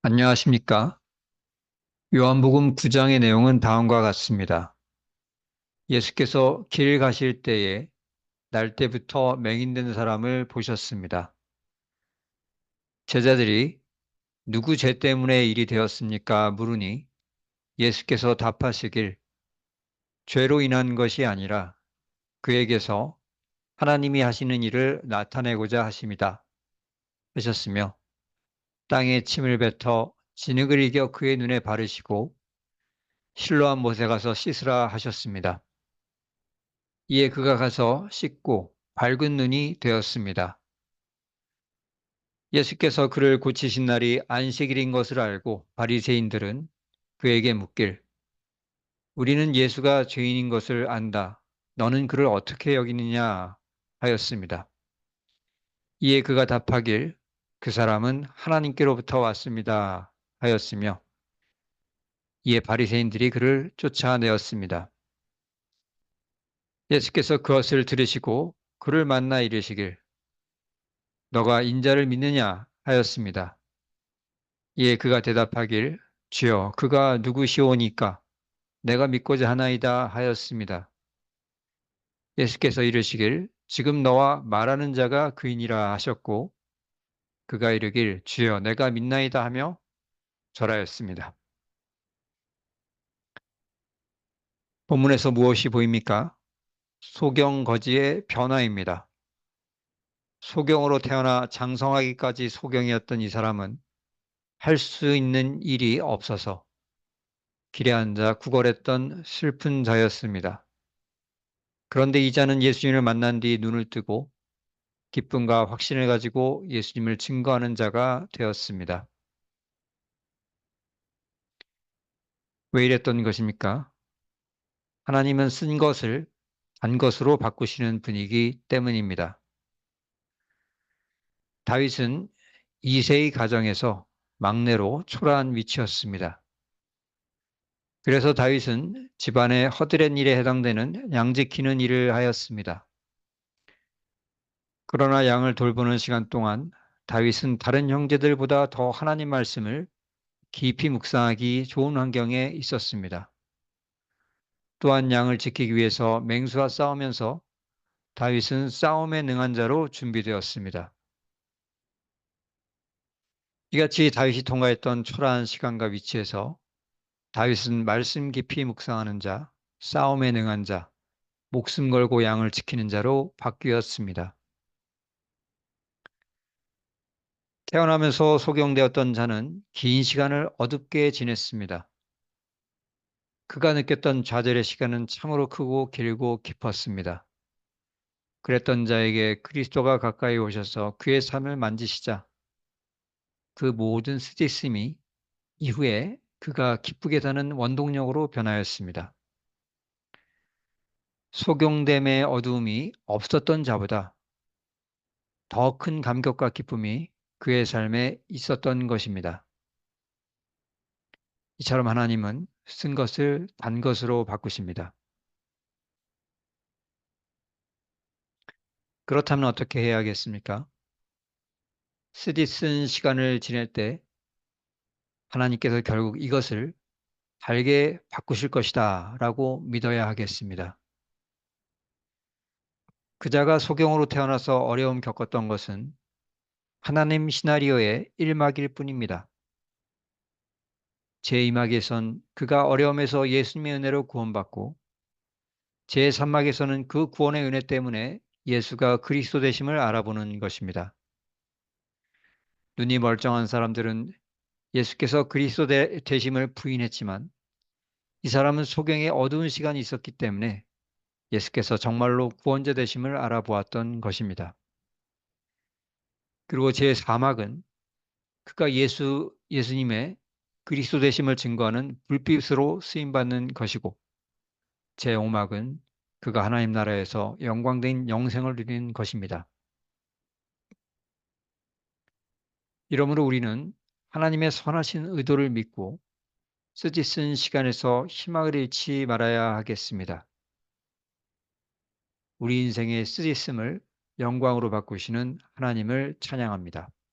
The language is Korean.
안녕하십니까? 요한복음 9장의 내용은 다음과 같습니다. 예수께서 길 가실 때에 날 때부터 맹인된 사람을 보셨습니다. 제자들이 누구 죄 때문에 일이 되었습니까? 물으니 예수께서 답하시길 죄로 인한 것이 아니라 그에게서 하나님이 하시는 일을 나타내고자 하십니다. 하셨으며 땅에 침을 뱉어 진흙을 이겨 그의 눈에 바르시고 실로한 못에 가서 씻으라 하셨습니다. 이에 그가 가서 씻고 밝은 눈이 되었습니다. 예수께서 그를 고치신 날이 안식일인 것을 알고 바리새인들은 그에게 묻길 우리는 예수가 죄인인 것을 안다. 너는 그를 어떻게 여기느냐 하였습니다. 이에 그가 답하길 그 사람은 하나님께로부터 왔습니다 하였으며 이에 바리새인들이 그를 쫓아내었습니다. 예수께서 그것을 들으시고 그를 만나 이르시길 너가 인자를 믿느냐 하였습니다. 이에 그가 대답하길 주여 그가 누구시오니까 내가 믿고자 하나이다 하였습니다. 예수께서 이르시길 지금 너와 말하는 자가 그인이라 하셨고 그가 이르길 주여 내가 믿나이다 하며 절하였습니다. 본문에서 무엇이 보입니까? 소경 거지의 변화입니다. 소경으로 태어나 장성하기까지 소경이었던 이 사람은 할 수 있는 일이 없어서 길에 앉아 구걸했던 슬픈 자였습니다. 그런데 이 자는 예수님을 만난 뒤 눈을 뜨고 기쁨과 확신을 가지고 예수님을 증거하는 자가 되었습니다. 왜 이랬던 것입니까? 하나님은 쓴 것을 단 것으로 바꾸시는 분이기 때문입니다. 다윗은 2세의 가정에서 막내로 초라한 위치였습니다. 그래서 다윗은 집안의 허드렛 일에 해당되는 양 지키는 일을 하였습니다. 그러나 양을 돌보는 시간 동안 다윗은 다른 형제들보다 더 하나님 말씀을 깊이 묵상하기 좋은 환경에 있었습니다. 또한 양을 지키기 위해서 맹수와 싸우면서 다윗은 싸움에 능한 자로 준비되었습니다. 이같이 다윗이 통과했던 초라한 시간과 위치에서 다윗은 말씀 깊이 묵상하는 자, 싸움에 능한 자, 목숨 걸고 양을 지키는 자로 바뀌었습니다. 태어나면서 소경되었던 자는 긴 시간을 어둡게 지냈습니다. 그가 느꼈던 좌절의 시간은 참으로 크고 길고 깊었습니다. 그랬던 자에게 그리스도가 가까이 오셔서 그의 삶을 만지시자 그 모든 쓰디씀이 이후에 그가 기쁘게 사는 원동력으로 변하였습니다. 소경됨의 어두움이 없었던 자보다 더 큰 감격과 기쁨이 그의 삶에 있었던 것입니다. 이처럼 하나님은 쓴 것을 단 것으로 바꾸십니다. 그렇다면 어떻게 해야겠습니까? 쓰디 쓴 시간을 지낼 때 하나님께서 결국 이것을 달게 바꾸실 것이다 라고 믿어야 하겠습니다. 그자가 소경으로 태어나서 어려움 겪었던 것은 하나님 시나리오의 일막일 뿐입니다. 제2막에선 그가 어려움에서 예수님의 은혜로 구원받고 제3막에서는 그 구원의 은혜 때문에 예수가 그리스도 되심을 알아보는 것입니다. 눈이 멀쩡한 사람들은 예수께서 그리스도 되심을 부인했지만 이 사람은 소경에 어두운 시간이 있었기 때문에 예수께서 정말로 구원자 되심을 알아보았던 것입니다. 그리고 제 사막은 그가 예수 예수님의 그리스도 되심을 증거하는 불빛으로 쓰임 받는 것이고 제 오막은 그가 하나님 나라에서 영광된 영생을 누리는 것입니다. 이러므로 우리는 하나님의 선하신 의도를 믿고 쓰디쓴 시간에서 희망을 잃지 말아야 하겠습니다. 우리 인생의 쓰디씀을 영광으로 바꾸시는 하나님을 찬양합니다.